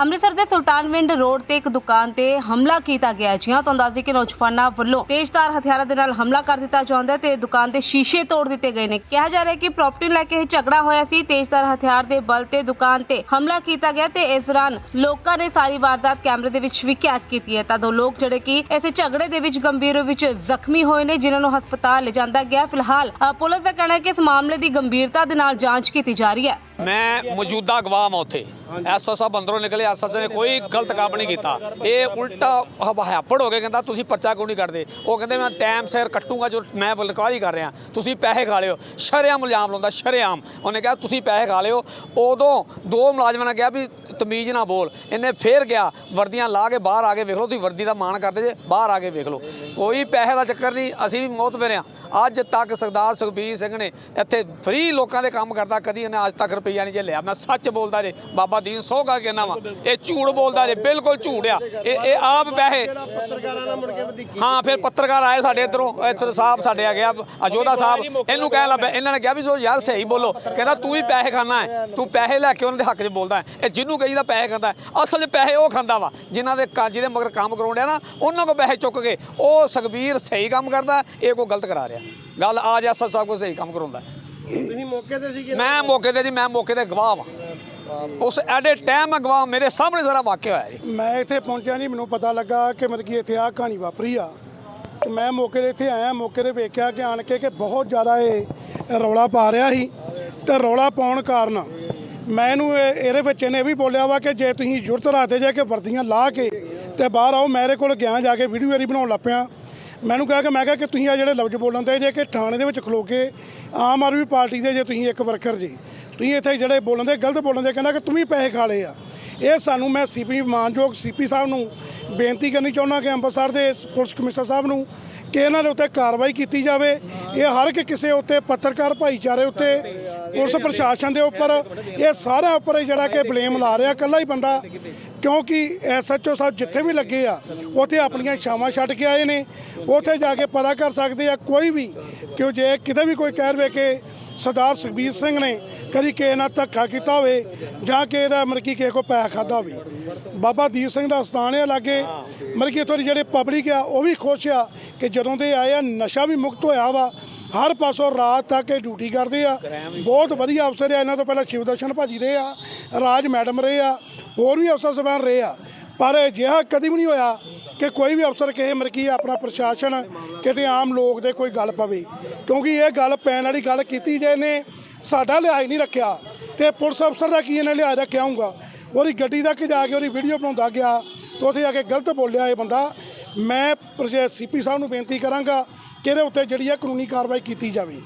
ਅੰਮ੍ਰਿਤਸਰ ਦੇ ਸੁਲਤਾਨਵਿੰਡ ਰੋਡ ਤੇ ਇੱਕ ਦੁਕਾਨ ਤੇ ਹਮਲਾ ਕੀਤਾ ਗਿਆ ਹੈ। ਜੀ ਤੁਹਾਨੂੰ ਦੱਸ ਦਈਏ ਕਿ ਨੌਜਵਾਨਾਂ ਵੱਲੋਂ ਤੇਜ਼ਧਾਰ ਹਥਿਆਰਾਂ ਦੇ ਨਾਲ ਹਮਲਾ ਕਰ ਦਿੱਤਾ ਜਾਂਦਾ ਹੈ ਤੇ ਦੁਕਾਨ ਦੇ ਸ਼ੀਸ਼ੇ ਤੋੜ ਦਿੱਤੇ ਗਏ ਨੇ। ਕਿਹਾ ਜਾ ਰਿਹਾ ਹੈ ਕਿ ਪ੍ਰਾਪਰਟੀ ਲੈ ਕੇ ਇਹ ਝਗੜਾ ਹੋਇਆ ਸੀ। ਤੇਜ਼ਧਾਰ ਹਥਿਆਰ ਦੇ ਬਲ ਤੇ ਦੁਕਾਨ ਤੇ ਹਮਲਾ ਕੀਤਾ ਗਿਆ ਤੇ ਇਸ ਦੌਰਾਨ ਲੋਕਾਂ ਨੇ ਸਾਰੀ ਵਾਰਦਾਤ ਕੈਮਰੇ ਦੇ ਵਿੱਚ ਵੀ ਕੈਦ ਕੀਤੀ ਹੈ। ਤਾਂ ਦੋ ਲੋਕ ਜਿਹੜੇ ਕਿ ਇਸੇ ਝਗੜੇ ਦੇ ਵਿੱਚ ਗੰਭੀਰ ਰੂਪ ਵਿੱਚ ਜ਼ਖਮੀ ਹੋਏ ਨੇ, ਜਿਨ੍ਹਾਂ ਨੂੰ ਹਸਪਤਾਲ ਲਿਜਾਂਦਾ ਗਿਆ ਫਿਲਹਾਲ ਪੁਲਿਸ ਦਾ ਕਹਿਣਾ ਹੈ ਕਿ ਇਸ ਮਾਮਲੇ ਦੀ ਗੰਭੀਰਤਾ ਦੇ ਨਾਲ ਜਾਂਚ ਕੀਤੀ ਜਾ ਰਹੀ ਹੈ। ਮੈਂ ਮੌਜੂਦਾ ਗਵਾਹ ਹਾਂ ਉੱਥੇ। ਐਸਓ ਸਾਹਿਬ ਅੰਦਰੋਂ ਨਿਕਲੇ ਐਸਓ ਨੇ ਕੋਈ ਗਲਤ ਕੰਮ ਨਹੀਂ ਕੀਤਾ। ਇਹ ਉਲਟਾ ਹਵਾਪੜ ਹੋ ਕੇ ਕਹਿੰਦਾ ਤੁਸੀਂ ਪਰਚਾ ਕਿਉਂ ਨਹੀਂ ਕਰਦੇ? ਉਹ ਕਹਿੰਦੇ ਮੈਂ ਟਾਈਮ ਸਿਰ ਕੱਟੂਗਾ, ਜੋ ਮੈਂ ਬਲਕਾਰੀ ਕਰ ਰਿਹਾ। ਤੁਸੀਂ ਪੈਸੇ ਖਾ ਲਿਓ। ਸ਼ਰੇਆਮ ਮੁਲਜ਼ਾਮ ਲਾਉਂਦਾ, ਸ਼ਰੇਆਮ। ਉਹਨੇ ਕਿਹਾ, ਤੁਸੀਂ ਪੈਸੇ ਖਾ ਲਿਓ। ਉਦੋਂ ਦੋ ਮੁਲਾਜ਼ਮਾਂ ਨੇ ਕਿਹਾ ਵੀ, ਤਮੀਜ਼ ਨਾ ਬੋਲ। ਇਹਨੇ ਫੇਰ ਗਿਆ ਵਰਦੀਆਂ ਲਾ ਕੇ ਬਾਹਰ ਆ ਕੇ ਵੇਖ ਲਓ, ਤੁਸੀਂ ਵਰਦੀ ਦਾ ਮਾਣ ਕਰਦੇ ਜੇ, ਬਾਹਰ ਆ ਕੇ ਵੇਖ ਲਓ। ਕੋਈ ਪੈਸੇ ਦਾ ਚੱਕਰ ਨਹੀਂ, ਅਸੀਂ ਵੀ ਮੌਤ ਮੇਰੇ ਆ ਅੱਜ ਤੱਕ ਸਰਦਾਰ ਸੁਖਬੀਰ ਸਿੰਘ ਨੇ ਇੱਥੇ ਫ੍ਰੀ ਲੋਕਾਂ ਦੇ ਕੰਮ ਕਰਦਾ, ਕਦੀ ਇਹਨੇ ਅੱਜ ਤੱਕ ਰੁਪਈਆ ਨਹੀਂ ਝੱਲਿਆ ਮੈਂ ਸੱਚ ਬੋਲਦਾ ਜੇ, ਬਾਬਾ ਦੀਨ ਸੋਗਾ ਕਹਿੰਦਾ ਵਾ। ਇਹ ਝੂਠ ਬੋਲਦਾ ਜੇ ਬਿਲਕੁਲ ਝੂਠ ਆ। ਇਹ ਇਹ ਆਪ ਪੈਸੇ ਪੱਤਰਕਾਰਾਂ ਨਾਲ ਮੁੜ ਕੇ ਵਧੀਕੀ ਹਾਂ ਫਿਰ ਪੱਤਰਕਾਰ ਆਏ ਸਾਡੇ ਇੱਧਰੋਂ। ਇੱਥੇ ਸਾਹਿਬ ਸਾਡੇ ਆ ਗਿਆ ਅਜੋਦਾ ਸਾਹਿਬ। ਇਹਨੂੰ ਕਹਿ ਲੱਭਿਆ ਇਹਨਾਂ ਨੇ ਕਿਹਾ ਵੀ ਸੋ ਯਾਰ ਸਹੀ ਬੋਲੋ। ਕਹਿੰਦਾ ਤੂੰ ਹੀ ਪੈਸੇ ਖਾਣਾ ਹੈ। ਤੂੰ ਪੈਸੇ ਲੈ ਕੇ ਉਹਨਾਂ ਦੇ ਹੱਕ 'ਚ ਬੋਲਦਾ ਹੈ। ਇਹ ਜਿਹਨੂੰ ਕਹੀਦਾ ਪੈਸੇ ਖਾਂਦਾ ਅਸਲ 'ਚ ਪੈਸੇ ਉਹ ਖਾਂਦਾ ਵਾ ਜਿਨ੍ਹਾਂ ਦੇ ਕਾਂ ਜਿਹਦੇ ਮਗਰ ਕੰਮ ਕਰਾਉਣ ਡਿਆ ਨਾ ਉਹਨਾਂ ਕੋ ਪੈਸੇ ਚੁੱਕ ਕੇ ਉਹ ਸੁਖਬੀਰ ਸਹੀ ਕੰਮ ਕਰਦਾ ਇਹ ਕੋ ਗਲਤ ਕਰਾ ਰਿਹਾ। ਗੱਲ ਆ ਜਾ ਸਾਹਿਬ ਕੋ ਸਹੀ ਕੰਮ ਕਰਾਉਂਦਾ। ਤੁਸੀਂ ਮੌਕੇ ਤੇ ਸੀਗੇ। ਮੈਂ ਮੌਕੇ ਤੇ ਜੀ ਮੈਂ ਮੌਕੇ ਤੇ ਗਵਾਹ ਵਾਂ। ਉਸ ਐਡੇ ਟਾਈਮ ਮੈਂ ਮੇਰੇ ਸਾਹਮਣੇ ਸਾਰਾ ਵਾਕਿਆ ਹੋਇਆ ਜੀ। ਮੈਂ ਇੱਥੇ ਪਹੁੰਚਿਆ ਨਹੀਂ ਮੈਨੂੰ ਪਤਾ ਲੱਗਾ ਕਿ ਮਤਲਬ ਕਿ ਇੱਥੇ ਆ ਕਹਾਣੀ ਵਾਪਰੀ ਆ। ਤੇ ਮੈਂ ਮੌਕੇ ਤੇ ਇੱਥੇ ਆਇਆ, ਮੌਕੇ ਤੇ ਵੇਖਿਆ ਕਿ ਆਣ ਕੇ ਕਿ ਬਹੁਤ ਜ਼ਿਆਦਾ ਇਹ ਰੌਲਾ ਪਾ ਰਿਹਾ ਸੀ। ਤੇ ਰੌਲਾ ਪਾਉਣ ਕਾਰਨ ਮੈਂ ਇਹਨੂੰ ਇਹ- ਇਹਦੇ ਵਿੱਚ ਇਹਨੇ ਇਹ ਵੀ ਬੋਲਿਆ ਵਾ ਕਿ ਜੇ ਤੁਸੀਂ ਜ਼ਰੂਰਤ ਰਾਤੇ ਜੇ ਕਿ ਵਰਦੀਆਂ ਲਾ ਕੇ ਤੇ ਬਾਹਰ ਆਓ ਮੇਰੇ ਕੋਲ ਗਿਆ ਜਾ ਕੇ ਵੀਡੀਓ ਇਹਦੀ ਬਣਾਉਣ ਲੱਪਿਆ ਮੈਨੂੰ ਕਿਹਾ ਕਿ, ਮੈਂ ਕਿਹਾ ਕਿ ਤੁਸੀਂ ਆ ਜਿਹੜੇ ਲਫ਼ਜ਼ ਬੋਲਣ ਦੇ ਜੇ ਕਿ ਥਾਣੇ ਦੇ ਵਿੱਚ ਖਲੋ ਕੇ ਆਮ ਆਦਮੀ ਪਾਰਟੀ ਦੇ ਜੇ ਤੁਸੀਂ ਇੱਕ ਵਰਕਰ ਜੀ ਤੁਸੀਂ ਇੱਥੇ ਜਿਹੜੇ ਬੋਲਣ ਦੇ, ਗਲਤ ਬੋਲਣ ਦੇ ਕਹਿੰਦਾ ਕਿ ਤੂੰ ਵੀ ਪੈਸੇ ਖਾ ਲਏ ਆ। ਇਹ ਸਾਨੂੰ ਮੈਂ ਸੀਪੀ ਮਾਨਯੋਗ ਸੀਪੀ ਸਾਹਿਬ ਨੂੰ ਬੇਨਤੀ ਕਰਨੀ ਚਾਹੁੰਦਾ ਕਿ ਅੰਮ੍ਰਿਤਸਰ ਦੇ ਪੁਲਿਸ ਕਮਿਸ਼ਨਰ ਸਾਹਿਬ ਨੂੰ ਕਿ ਇਹਨਾਂ ਦੇ ਉੱਤੇ ਕਾਰਵਾਈ ਕੀਤੀ ਜਾਵੇ। ਇਹ ਹਰ ਇੱਕ ਕਿਸੇ ਉੱਤੇ ਪੱਤਰਕਾਰ ਭਾਈਚਾਰੇ ਉੱਤੇ, ਪੁਲਿਸ ਪ੍ਰਸ਼ਾਸਨ ਦੇ ਉੱਪਰ, ਇਹ ਸਾਰਾ ਉੱਪਰ ਜਿਹੜਾ ਕਿ ਬਲੇਮ ਲਾ ਰਿਹਾ, ਇਕੱਲਾ ਹੀ ਬੰਦਾ ਕਿਉਂਕਿ ਐਸਐਚਓ ਸਾਹਿਬ ਜਿੱਥੇ ਵੀ ਲੱਗੇ ਆ, ਉੱਥੇ ਆਪਣੀਆਂ ਛਾਵਾਂ ਛੱਡ ਕੇ ਆਏ ਨੇ। ਉੱਥੇ ਜਾ ਕੇ ਪਤਾ ਕਰ ਸਕਦੇ ਆ, ਕੋਈ ਵੀ ਕਿ ਜੇ ਕਿਤੇ ਵੀ ਕੋਈ ਕਹਿ ਰਵੇ ਕਿ ਸਰਦਾਰ ਸੁਖਬੀਰ ਸਿੰਘ ਨੇ ਕਦੀ ਕਿਸੇ ਨਾਲ ਧੱਕਾ ਕੀਤਾ ਹੋਵੇ ਜਾਂ ਕਿਸੇ ਦਾ ਮਤਲਬ ਕਿ ਕਿਸੇ ਕੋ ਪੈਸਾ ਖਾਦਾ ਹੋਵੇ। ਬਾਬਾ ਦੀਪ ਸਿੰਘ ਦਾ ਸਥਾਨ ਹੈ ਲਾਗੇ। ਮਤਲਬ ਕਿ ਇੱਥੋਂ ਦੀ ਜਿਹੜੇ ਪਬਲਿਕ ਆ, ਉਹ ਵੀ ਖੁਸ਼ ਆ ਕਿ ਜਦੋਂ ਦੇ ਆਏ ਆ, ਨਸ਼ਾ ਵੀ ਮੁਕਤ ਹੋਇਆ ਵਾ। ਹਰ ਪਾਸੋਂ ਰਾਤ ਤੱਕ ਇਹ ਡਿਊਟੀ ਕਰਦੇ ਆ। ਬਹੁਤ ਵਧੀਆ ਅਫਸਰ ਆ। ਇਹਨਾਂ ਤੋਂ ਪਹਿਲਾਂ ਸ਼ਿਵ ਸ਼ਿਵਦਰਸ਼ਨ ਭਾਜੀ ਰਹੇ ਆ, ਰਾਜ ਮੈਡਮ ਰਹੇ ਆ, ਹੋਰ ਵੀ ਅਫਸਰ ਸਬਾਨ ਰਹੇ ਆ। ਪਰ ਅਜਿਹਾ ਕਦੀ ਵੀ ਨਹੀਂ ਹੋਇਆ ਕਿ ਕੋਈ ਵੀ ਅਫਸਰ ਕਿਸੇ ਮਰਕੀ ਆਪਣਾ ਪ੍ਰਸ਼ਾਸਨ ਕਿਤੇ ਆਮ ਲੋਕ ਦੇ ਕੋਈ ਗੱਲ ਪਵੇ। ਕਿਉਂਕਿ ਇਹ ਗੱਲ ਪੈਣ ਵਾਲੀ ਗੱਲ ਕੀਤੀ ਜੇ ਨੇ ਸਾਡਾ ਲਿਹਾਜ਼ ਨਹੀਂ ਰੱਖਿਆ ਤੇ ਪੁਲਿਸ ਅਫਸਰ ਦਾ ਕੀ ਇਹਨੇ ਲਿਹਾਜ਼ ਰੱਖਿਆ ਹੋਊਗਾ? ਉਹਦੀ ਗੱਡੀ ਤੱਕ ਜਾ ਕੇ ਉਹਦੀ ਵੀਡੀਓ ਬਣਾਉਂਦਾ ਗਿਆ, ਤੇ ਉੱਥੇ ਜਾ ਕੇ ਗਲਤ ਬੋਲਿਆ ਇਹ ਬੰਦਾ। ਮੈਂ ਸੀਪੀ ਸਾਹਿਬ ਨੂੰ ਬੇਨਤੀ ਕਰਾਂਗਾ ਕਿ ਇਹਦੇ ਉੱਤੇ ਜਿਹੜੀ ਹੈ ਕਾਨੂੰਨੀ ਕਾਰਵਾਈ ਕੀਤੀ ਜਾਵੇ?